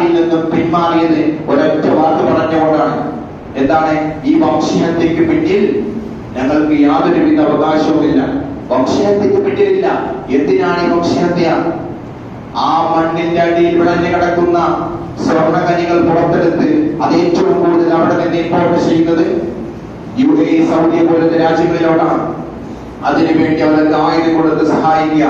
പരാതിയിൽ നിന്നും പിന്മാറിയത് ഒരൊറ്റ വാക്ക് പറഞ്ഞുകൊണ്ടാണ്. എന്താണ്? ഈ വംശഹത്യക്ക് പിന്നിൽ ഞങ്ങൾക്ക് യാതൊരുവിധ അവകാശവുമില്ല വംശഹത്യക്ക് പിന്നിലില്ല. എന്തിനാണ് ഈ വംശഹത്യ ആ മണ്ണിന്റെ അടിയിൽ വിളഞ്ഞു കിടക്കുന്ന സ്വർണഖനികൾ പുറത്തെടുത്ത് അത് ഏറ്റവും കൂടുതൽ അവിടെ നിന്ന് ഇമ്പോർട്ട് ചെയ്യുന്നത് യു സൗദി പോലത്തെ രാജ്യങ്ങളിലോട്ടാണ്. അതിനുവേണ്ടി അവർക്ക് ആയുധം കൊടുത്ത് സഹായിക്കുക.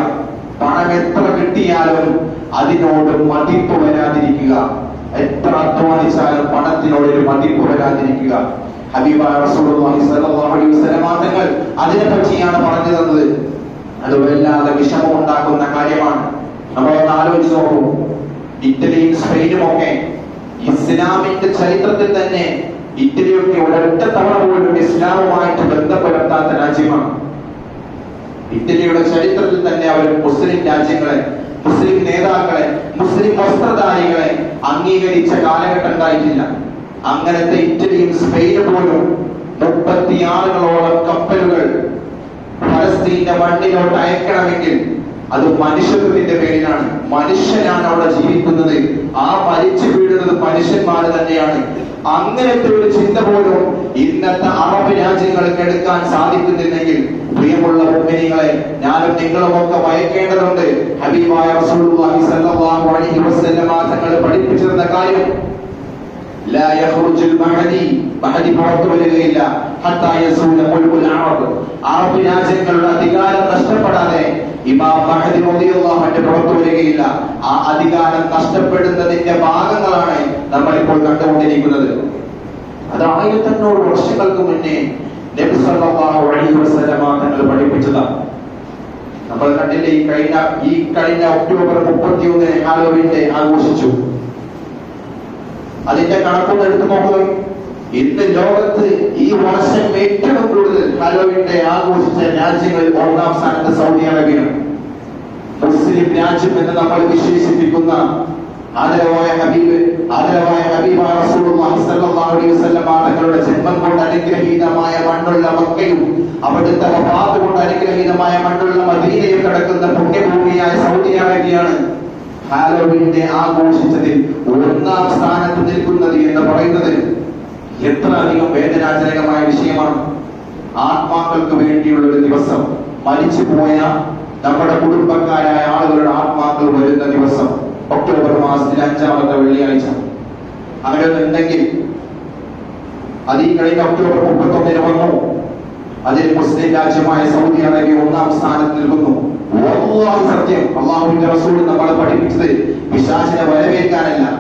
പണം എത്ര കിട്ടിയാലും അതിനോട് മതിപ്പ് വരാതിരിക്കുക. എത്ര അധ്വാനിച്ചാലും പണത്തിനോട് ഒരു മതിപ്പ് വരാതിരിക്കുക. ഹബീബാങ്ങൾ അതിനെ പറ്റിയാണ് പറഞ്ഞു തന്നത്. അത് വല്ലാതെ വിഷമം ഉണ്ടാക്കുന്ന കാര്യമാണ്. നമ്മളൊന്ന് ആലോചിച്ച് നോക്കൂ. ഇറ്റലിയും സ്പെയിനും ഒക്കെ ഇസ്ലാമിന്റെ ചരിത്രത്തിൽ തന്നെ ഇറ്റലിയൊക്കെ ഒരൊറ്റ തവണ പോലും ഇസ്ലാമുമായിട്ട് ബന്ധപ്പെടുത്താത്ത രാജ്യമാണ്. ഇറ്റലിയുടെ ചരിത്രത്തിൽ തന്നെ അവർ മുസ്ലിം രാജ്യങ്ങളെ മുസ്ലിം നേതാക്കളെ മുസ്ലിം വസ്ത്രധാരികളെ അംഗീകരിച്ച കാലഘട്ടം ഉണ്ടായിട്ടില്ല അങ്ങനത്തെ ഇറ്റലിയും സ്പെയിനും പോലും മുപ്പത്തിയാറുകളോളം കപ്പലുകൾ ഫലസ്തീന്റെ മണ്ണിലോട്ട് അയക്കണമെങ്കിൽ അത് മനുഷ്യത്വത്തിന്റെ പേരിലാണ്. മനുഷ്യനാണ് അവിടെ ജീവിക്കുന്നത്. ആ മരിച്ചു വീഴുന്നത് മനുഷ്യന്മാർ തന്നെയാണ്. അങ്ങനത്തെ ഒരു ചിന്ത പോലും ഇന്നത്തെ അറബ് രാജ്യങ്ങൾക്ക് എടുക്കാൻ സാധിക്കുന്നില്ലെങ്കിൽ പ്രിയമുള്ള മുമ്പിനികളെ ഞാനും നിങ്ങളും ഒക്കെ വയക്കേണ്ടതുണ്ട് ഹബീബായ റസൂലുള്ളാഹി സ്വല്ലല്ലാഹു അലൈഹി വസല്ലമ തങ്ങൾ പഠിപ്പിച്ചിരുന്ന കാര്യം لا يخرج المهدي മഹദി പുറത്തു വരികയില്ല حتى يزول ملك العرب അറബ് രാജ്യങ്ങളുടെ അധികാരം നഷ്ടപ്പെടാതെ ഇമാം മഹദി റളിയല്ലാഹു അൻഹു പുറത്തു വരികയില്ല ആ അധികാരം നഷ്ടപ്പെടുന്നതിന്റെ ഭാഗങ്ങളാണ് നമ്മൾ ഇപ്പോൾ കണ്ടുകൊണ്ടിരിക്കുന്നത് അത് ആയിരത്തഞ്ഞൂറ് വർഷങ്ങൾക്ക് മുന്നേ നബി സല്ലല്ലാഹു അലൈഹി വസല്ലമ തങ്ങൾ പഠിപ്പിച്ചതാണ്. നമ്മൾ കണ്ടില്ലേ ഈ കഴിഞ്ഞ ഈ കഴിഞ്ഞ ഒക്ടോബർ മുപ്പത്തിയൊന്നിന് ഹാലോവിന്റെ ആഘോഷിച്ചു. അതിന്റെ കണക്കൊന്ന് എടുത്തു നോക്കുക ഇന്ന് ലോകത്ത് ഈ വർഷം ഏറ്റവും കൂടുതൽ ഹാലോവിന്റെ ആഘോഷിച്ച രാജ്യങ്ങളിൽ ഒന്നാം സ്ഥാനത്ത് സൗദി അറേബ്യയാണ്. മുസ്ലിം രാജ്യം എന്ന് നമ്മൾ വിശേഷിപ്പിക്കുന്ന ആദരവായ ഹബീബ് ആദരവായ ഹബീബ റസൂലുള്ളാഹി സ്വല്ലല്ലാഹു അലൈഹി വസല്ലം തങ്ങളുടെ ജന്മം കൊണ്ട് അനുഗ്രഹീതമായ മണ്ണുള്ള മക്കയും അവിടുത്തെ വഫാത്ത് കൊണ്ട് അനുഗ്രഹീതമായ മണ്ണുള്ള മദീനയും കിടക്കുന്ന പുണ്യഭൂമിയായ സൗദി അറേബ്യയാണ് ഹാലോവിന്റെ ആഘോഷിച്ചതിൽ ഒന്നാം സ്ഥാനത്ത് നിൽക്കുന്നത് എന്ന് പറയുന്നത് എത്ര അധികം വേദനാജനകമായ വിഷയമാണ്. ആത്മാക്കൾക്ക് വേണ്ടിയുള്ള ഒരു ദിവസം മരിച്ചുപോയ നമ്മുടെ കുടുംബക്കാരായ ആളുകളുടെ ആത്മാക്കൾ വരുന്ന ദിവസം മാസത്തിൽ അഞ്ചാമത്തെ വെള്ളിയാഴ്ച. അങ്ങനെ ഉണ്ടെങ്കിൽ അത് ഈ കഴിഞ്ഞ ഒക്ടോബർ മുപ്പത്തൊന്നിന് വന്നു. അതിൽ മുസ്ലിം രാജ്യമായ സൗദി അറേബ്യ ഒന്നാം സ്ഥാനത്ത് നിൽക്കുന്നു. സത്യം. അള്ളാഹുവിന്റെ റസൂൾ നമ്മളെ പഠിപ്പിച്ചത് വിശാസിനെ വരവേൽക്കാനല്ല.